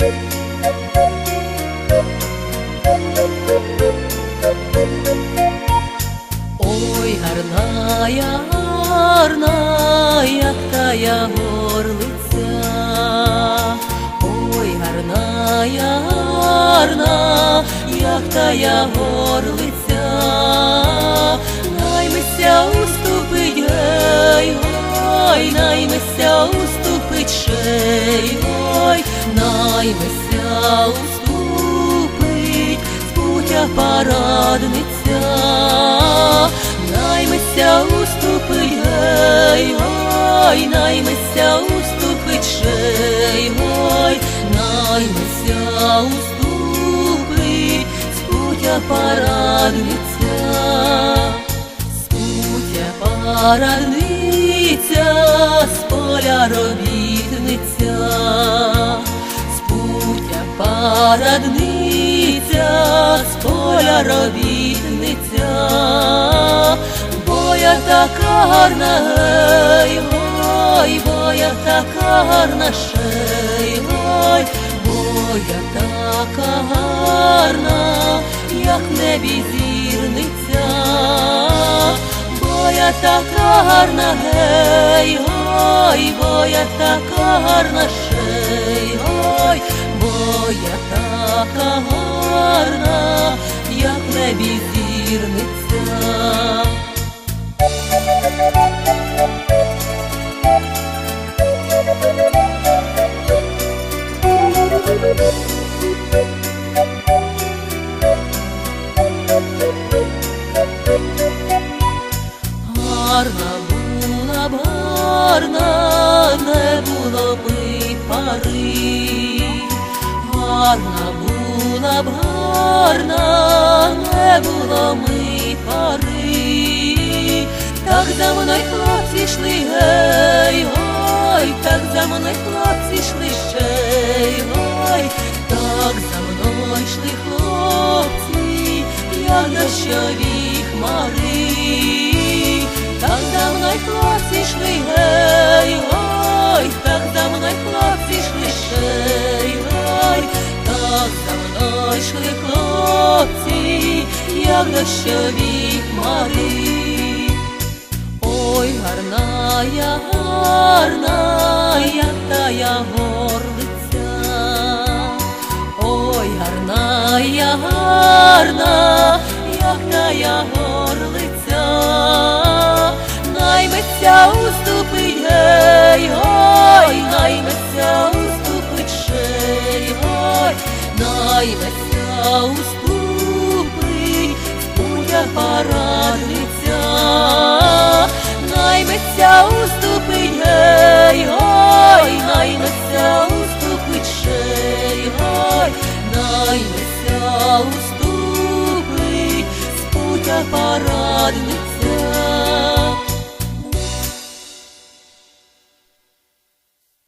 Ой, гарная, гарна, як тая горлиця, ой, гарная, гарна, як тая горлиця, наймися уступить, гей, ой, наймися уступить шей ой, наймися уступить, з путя парадниця, наймися уступить, гей, ой, наймися уступить шей, ой, наймися уступить, з путя парадниця. Спутя парадниця, з поля робітниця, спутя парадниця, з поля робітниця, бо я така гарна, гей, ой, бо така гарна шей, ой, бо така гарна, як небі зірниця, бо я така гарна, гей, ой, бо я така гарна шей, ой, бо я така гарна, як небі зірниця. Гарна була б гарна, не було б і пари. Гарна була б гарна, не було і пари. Так за мною хлопці йшли, гей, ой, так за мною хлопці йшли ще, й ой, так за мною йшли хлопці, як дощові хмари. Так за мною хлопці йшли, гей, ой, як дощові хмари. Ой, гарна я, гарна я тая горлиця, ой, гарна я, гарна, як тая горлиця, найметься уступить, гей, ой, найметься уступить шей, ой, найметься уступить, парадниця, найметься уступить, гей, гой, найметься уступить шей, гой, найметься уступить, спутя путя парадниця.